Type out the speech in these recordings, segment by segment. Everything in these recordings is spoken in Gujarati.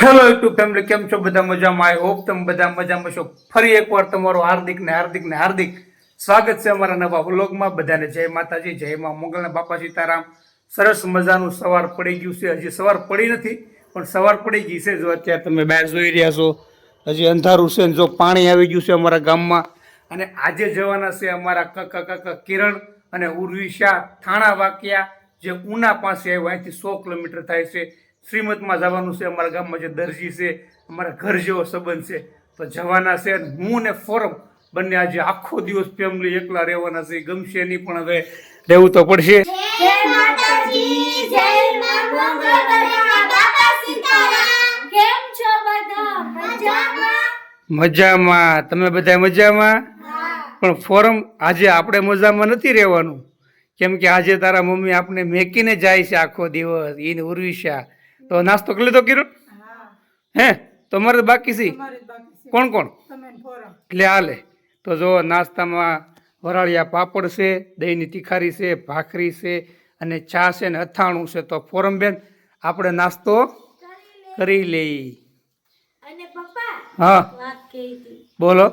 હેલો યુટ્યુબ ફેમિલી કેમ છો? બધા મજામાં? આઈ હોપ તમે બધા મજામાં છો. ફરી એકવાર તમારું હાર્દિક ને હાર્દિક ને હાર્દિક સ્વાગત છે અમારા નવા વ્લોગમાં. બધાને જય માતાજી, જય મા મંગલના બાપા સીતારામ. સરસ મજાનું સવાર પડી ગયું છે. હજી સવાર પડી નથી, પણ સવાર પડી ગઈ છે. જો અત્યારે તમે બહાર જોઈ રહ્યા છો, હજી અંધારું છે જો પાણી આવી ગયું છે અમારા ગામમાં. અને આજે જવાના છે અમારા કકા કાકા કિરણ અને ઉર્વિશા થાણા વાક્યા, જે ઉના પાસે આવ્યા. અહીંથી સો કિલોમીટર થાય છે. શ્રીમતમાં જવાનું છે અમારા ગામમાં જે દરજી છે અમારા ઘર જેવો સંબંધ છે. તો જવાના છે હું ને ફોરમ બંને આજે આખો દિવસ ફેમિલી એકલા રહેવાના છે ગમશે નહીં પણ હવે રહેવું તો પડશે. જય માતાજી જય માં સીતારામ. કેમ છો બધા? મજામાં? મજામાં. તમે બધા મજામાં? પણ ફોરમ આજે આપણે મજામાં નથી રહેવાનું. કેમ કે આજે તારા મમ્મી આપણે મેકીને જાય છે આખો દિવસ એને ઉર્વિશા તો નાસ્તો કરી લીધો કિરણ? હે. તમારે બાકી છે? કોણ કોણ? એટલે હાલે. તો જો નાસ્તામાં વરાળિયા પાપડ છે દહીંની તિખારી છે ભાખરી છે અને ચા છે ને અથાણું છે. તો ફોરમ બેન આપણે નાસ્તો કરી લઈ અને હા. બોલો.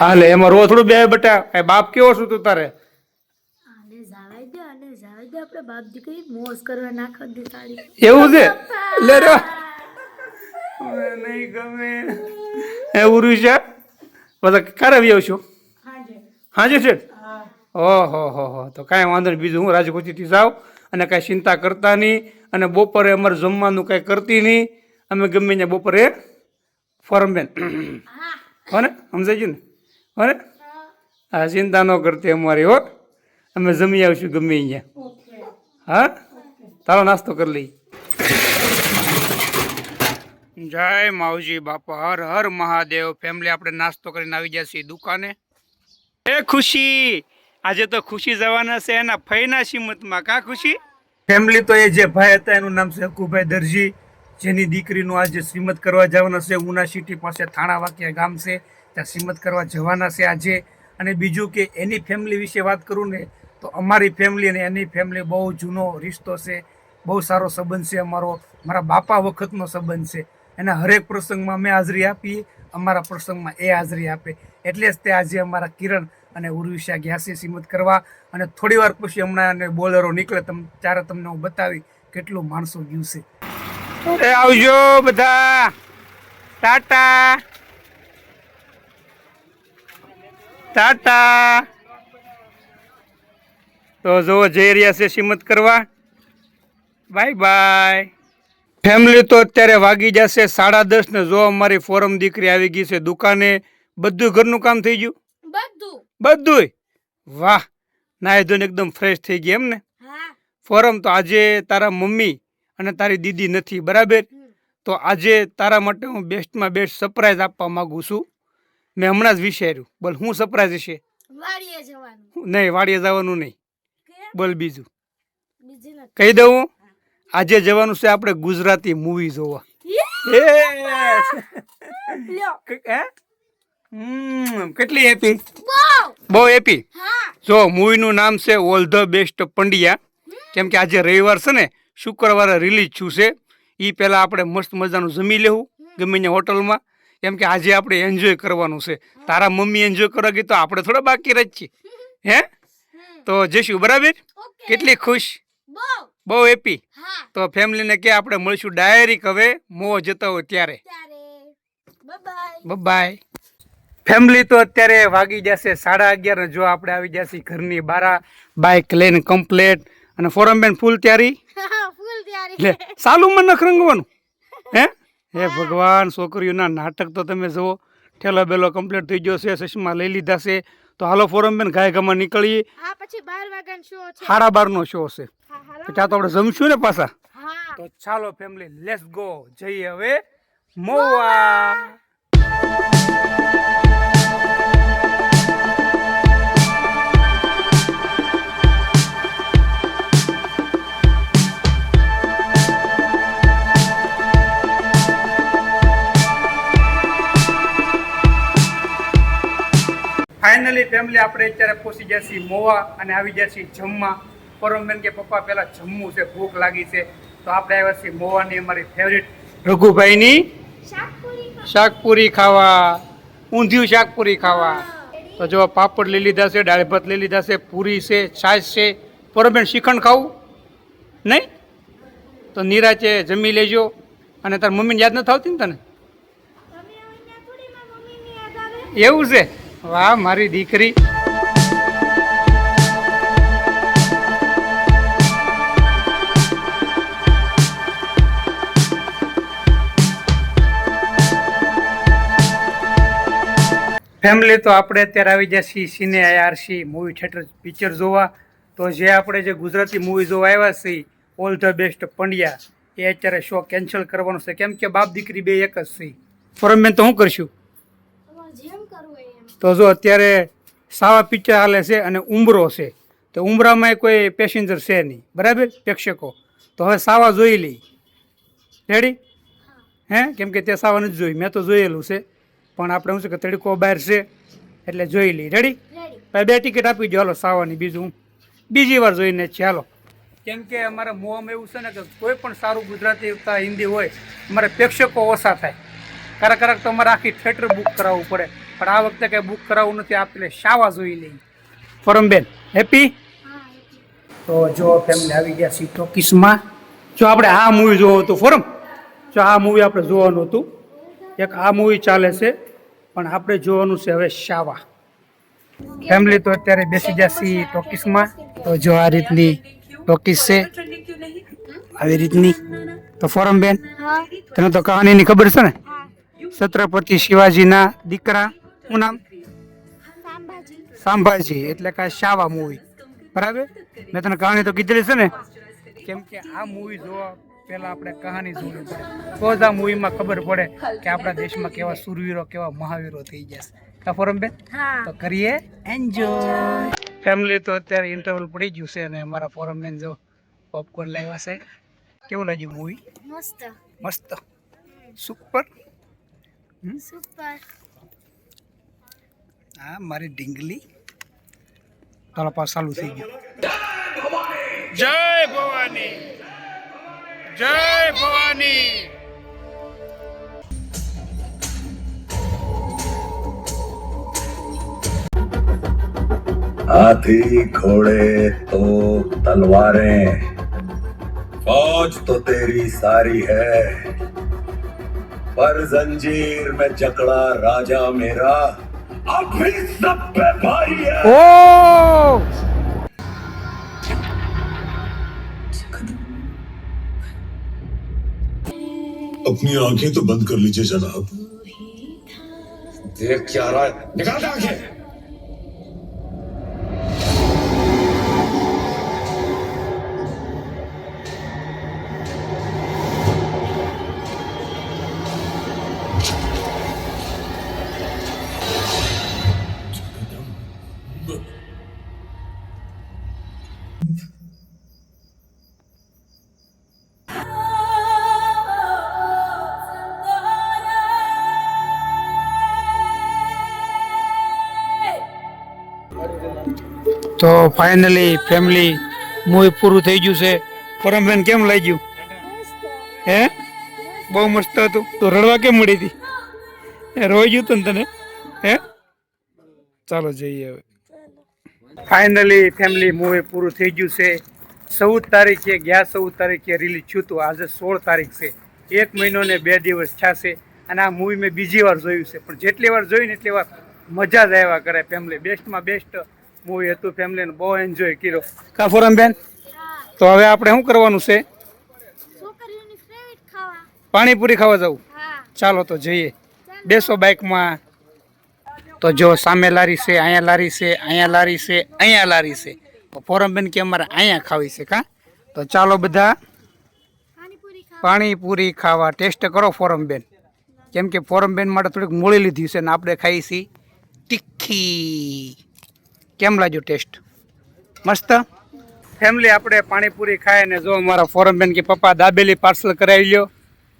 હાલે એમાં રોથડું બે બટા. બાપ કેવો છું તું તારે આને જાવા દે આને જાવા દે આપણે બાપ દીકરી મોજ કરવા નાખ દે તાળી. એવું છે? લે રે નહીં ગમે. એ છે? બધા ક્યારે આવી આવશો હાજે. છે? ઓહો હો હો. તો કાંઈ વાંધો નહીં. બીજું હું રાજકોટથી જાઉં અને કાંઈ ચિંતા કરતા નહીં અને બપોરે અમારે જમવાનું કાંઈ કરતી નહીં. અમે ગમે ત્યાં બપોરે ફોરમબેન હા. હો ને? સમજાય ને? હો ને? હા. ચિંતા ન કરતી અમારી હો. અમે જમી આવીશું ગમે અહીંયા હા? તારો નાસ્તો કરી લઈ. જય માવજી બાપા હર હર મહાદેવ. ફેમિલી આપણે નાસ્તો કરીને આવી જશે છીએ દુકાને. એ ખુશી આજે તો ખુશી જવાના છે એના ફઈના સિમતમાં. કા ખુશી? ફેમિલી તો એ જે ભાઈ હતા એનું નામ છે હકુભાઈ દરજી. જેની દીકરીનું આજે શ્રીમત કરવા જવાના છે. ઉના સિટી પાસે થાણા વાક્યા ગામ છે. ત્યાં શ્રીમત કરવા જવાના છે આજે. અને બીજું કે એની ફેમિલી વિશે વાત કરું ને તો અમારી ફેમિલી અને એની ફેમિલી બહુ જૂનો રિશ્તો છે. બહુ સારો સંબંધ છે અમારો. મારા બાપા વખતનો સંબંધ છે. એના હરેક પ્રસંગમાં અમે હાજરી આપીએ. અમારા પ્રસંગમાં એ હાજરી આપે. એટલે જ તે આજે અમારા કિરણ અને ઉર્વિશા ગ્યાસી છે કરવા અને થોડી વાર પછી હમણાં અને બોલરો નીકળે તમ, ત્યારે તમને હું બતાવી કેટલું માણસો ગયું આવજો બધા. ટાટા. ટાટા. તો જુઓ જઈ રહ્યા છે શ્રીમત કરવા. Bye bye. ફેમિલી તો અત્યારે વાગી જશે સાડા દસ ને જો અમારી ફોરમ દીકરી આવી ગઈ છે દુકાને. બધું ઘરનું કામ થઈ ગયું? બધું. વાહ નાય ધોઈને એકદમ ફ્રેશ થઈ ગઈ એમ ને ફોરમ તો આજે તારા મમ્મી અને તારી દીદી નથી બરાબર? તો આજે તારા માટે હું બેસ્ટમાં બેસ્ટ સરપ્રાઈઝ આપવા માંગુ છું. મેં હમણાં જ વિચાર્યું બોલ હું સરપ્રાઈઝ હશે? નહીં વાડીએ જવાનું નહીં. બોલ બીજું. કહી દઉં આજે જવાનું છે આપણે ગુજરાતી મૂવી જોવા. કેટલી હેપી બહુ! હેપી જો મૂવીનું નામ છે ઓલ ધ બેસ્ટ પંડ્યા કેમ કે આજે રવિવાર છે ને શુક્રવારે રિલીઝ થયું છે. એ પહેલાં આપણે મસ્ત મજાનું જમી લેવું ગમે ત્યાં હોટલમાં. કેમ કે આજે આપણે એન્જોય કરવાનું છે. તારા મમ્મી એન્જોય કરવા ગઈ તો આપણે થોડા બાકી રહી છીએ હે? તો જઈશું બરાબર? કેટલી ખુશ? બહુ. હેપી. તો ફેમિલીને કે આપણે મળીશું ડાયરી હવે મો જતો હોય ત્યારે. બાય ફેમિલી તો અત્યારે વાગી જશે સાડા અગિયાર જો આપણે આવી જશે ઘરની બારા બાઇક લઈને કમ્પ્લેટ. અને ફોરમબેન ફૂલ તૈયારી? ફૂલ તૈયારી. એટલે સાલું નખ રંગવાનું? હે હે. ભગવાન છોકરીઓના નાટક તો તમે જુઓ. ઠેલો બેલો કમ્પ્લેટ થઈ ગયો છે ચશ્મા લઈ લીધા છે. તો હાલો ફોરમબેન ગાય ગમા નીકળીએ. સાડા પછી બાર નો શો છે. તો ત્યાં તો આપણે જમશું ને પાછા? તો ચાલો ફેમિલી લેટ્સ ગો જઈએ હવે. મોવા! ફેમિલી આપણે અત્યારે પહોંચી છીએ મોવા અને આવી છીએ જમવા. પરમબેન કે પપ્પા પહેલાં જમવું છે ભૂખ લાગી છે. તો આપણે આવ્યા છીએ મોવાની અમારી ફેવરિટ રઘુભાઈની શાકપુરી ખાવા. ઊંધિયું શાકપુરી ખાવા. તો જો પાપડ લઈ લીધા છે દાળ ભાત લઈ લીધા છે પૂરી છે છાશ છે. પરમબેન શ્રીખંડ ખાવું? નહીં? તો નિરાચે જમી લેજો. અને તાર મમ્મીને યાદ નથી આવતી ને તને? એવું છે? વાહ, મારી દીકરી. ફેમિલી તો આપણે અત્યારે આવી ગયા છીએ cine R C movie theatre picture જોવા. તો જે આપણે જે ગુજરાતી મૂવી જોવા આવ્યા છીએ ઓલ ધ બેસ્ટ પંડ્યા, એ અત્યારે શો કેન્સલ કરવાનો છે. કેમ કે બાપ દીકરી બે એક જ છે. પરમબેન તો શું કરશું જેમ કરવું હોય એમ તો જો અત્યારે સાવા પિક્ચર હાલે છે અને ઉમરો છે તો ઉમરામાં કોઈ પેસેન્જર છે નહીં. બરાબર? પ્રેક્ષકો. તો હવે સાવા જોઈ લઈ રેડી હે. કેમ કે તે સાવા નથી જોઈ. મેં તો જોયેલું છે. પણ આપણે શું છે કે તડકો બહાર છે એટલે જોઈ લઈ રેડી બે ટિકિટ આપી દો હાલો સાવાની બીજું બીજી વાર જોઈને છે. હાલો. કેમ કે અમારા મોવામાં એવું છે ને કે કોઈ પણ સારું ગુજરાતી અથવા હિન્દી હોય અમારે પ્રેક્ષકો ઓછા થાય. ક્યારેક ક્યારેક તો અમારે આખી થિયેટર બુક કરાવવું પડે. પણ આ વખતે કંઈ બુક કરાવવું નથી આપણે શાવા જોઈ લઈ પરમબેન હેપી તો જો ફેમિલી આવી ગયા સી ટોકીસમાં. જો આપણે આ મૂવી જોવું હતું ફોરમ? જો આ મૂવી આપણે જોવાનું હતું. એક આ મૂવી ચાલે છે પણ આપણે જોવાનું છે હવે શાવા. ફેમિલી તો અત્યારે બેસી જશે ટોકીસમાં. તો જો આ રીતની ટોકીસ છે. આવી રીતની. તો ફોરમ બેન તને તો કહાનીની ખબર છે ને? છત્રપતિ શિવાજીના દીકરા. શું નામ? સાંભાજી એટલે કે શાવા મૂવી. બરાબર? મેં તને કહાની તો કીધેલી છે ને? કેમ કે આ મૂવી જોવા પહેલાં આપણે કહાની જોવી પડે. તો જ આ મૂવીમાં ખબર પડે કે આપણા દેશમાં કેવા સુરવીરો કેવા મહાવીરો થઈ જશે કફોરમ બેન હા. તો કરીએ? એન્જોય ફેમિલી તો અત્યારે ઇન્ટરવલ પડી ગયું છે અને અમારા ફોરમ બેન જો પોપકોર્ન લાવ્યા છે. કેવું લાગ્યું મૂવી મસ્ત. મસ્ત. સુપર સુપર હા મારી ઢીંગલી તારા પાસ ચાલુ થઈ ગયું જય ભવાની જય ભવાની हाथी घोड़े तो तलवारें फौज तो तेरी सारी है पर जंजीर में जकड़ा राजा मेरा अब भी सब पे भाई है। ओ! अपनी आँखें तो बंद कर लीजिए जनाब। देख क्या रहा है। निकाल आँखें। તો ફાઇનલી ફેમિલી મૂવી પૂરું થઈ ગયું છે. પરમબેન કેમ લાગ્યું? હે? બહુ મસ્ત હતું. તો રડવા કેમ મળી હતી? રોઈ ગયું તું તને? હે? ચાલો જઈએ હવે. ફાઇનલી ફેમિલી મૂવી પૂરું થઈ ગયું છે. ચૌદ તારીખે, ગયા ચૌદ તારીખે રિલીઝ થયું હતું. આજે સોળ તારીખ છે. એક મહિનો ને બે દિવસ થશે. અને આ મૂવી મેં બીજી વાર જોયું છે. પણ જેટલી વાર જોયું ને એટલી વાર મજા જ આવ્યા કરે ફેમિલી બેસ્ટમાં બેસ્ટ મૂવી હતું ફેમિલીને બહુ એન્જોય કર્યો. કા ફોરમ બેન? તો હવે આપણે શું કરવાનું છે? પાણીપુરી ખાવા જવું? ચાલો તો જઈએ. બેસો બાઇકમાં. તો જો સામે લારી છે અહીંયા લારી છે અહીંયા લારી છે અહીંયા લારી છે. ફોરમબેન કે અમારે અહીંયા ખાવી છે કા? તો ચાલો બધા પાણીપુરી ખાવા. ટેસ્ટ કરો ફોરમબેન કેમ કે ફોરમબેન માટે થોડીક મોળી લીધી છે ને આપણે ખાઈ છીએ તીખી. કેમ લાગ્યું ટેસ્ટ? મસ્ત? ફેમિલી આપણે પાણીપુરી ખાય ને જો અમારા ફોરમબેન કે પપ્પા દાબેલી પાર્સલ કરાવી લ્યો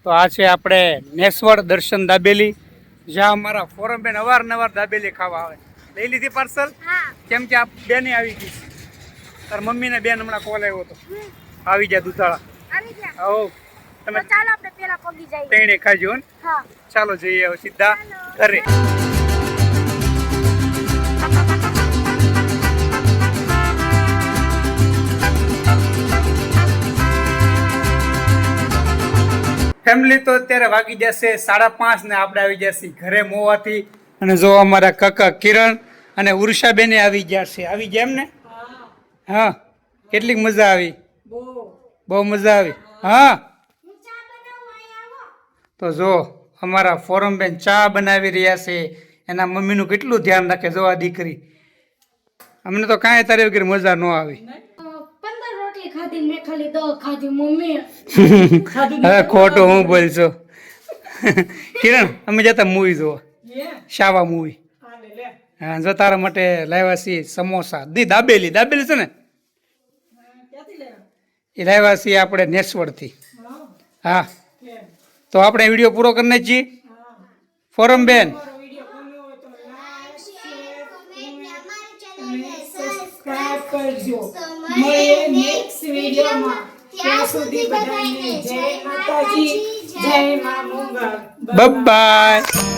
તો આ છે આપણે નેસવડ દર્શન દાબેલી. જ્યાં અમારા ફોરમબેન અવારનવાર દાબેલી ખાવા આવે. લઈ લીધી પાર્સલ? હા. કેમ કે આ બેને આવી ગઈ. તાર મમ્મીને બેન હમણાં કોલ આવ્યો હતો. આવી જાય દુધાળા. આવી તમે ચાલો આપણે પેલા પગી જઈએ. તેણે ખાજો ને. ચાલો જઈએ સીધા ઘરે. ફેમિલી તો અત્યારે વાગી જશે સાડા પાંચ ને આપણે આવી જશે ઘરે મોવાથી. અને જો અમારા કાકા કિરણ અને ઉર્ષાબેને આવી ગયા છે. આવી ગયા એમને? હા. કેટલીક મજા આવી? બહુ મજા આવી. હા. તો જો અમારા ફોરમબેન ચા બનાવી રહ્યા છે. એના મમ્મીનું કેટલું ધ્યાન રાખે? જો આ દીકરી. અમને તો કાંઈ તારી વગર મજા ન આવી. પંદર ખાધી મેં ખાલી દસ ખાધી મમ્મી. હવે ખોટું હું બોલશો. કિરણ અમે જતા મૂવી જોવા. શાવા મૂવી હા જો તારા માટે લાવ્યા છીએ સમોસા. દી દાબેલી દાબેલી છે ને? એ લાવ્યા છીએ આપણે નેસવડથી. હા. તો આપણે વીડિયો પૂરો કરી નાખીએ. ફોરમ બેન કરજો. મળીએ નેક્સ્ટ વિડિયોમાં. ત્યાં સુધી બધાને જય માતાજી જય મા મોગલ બાય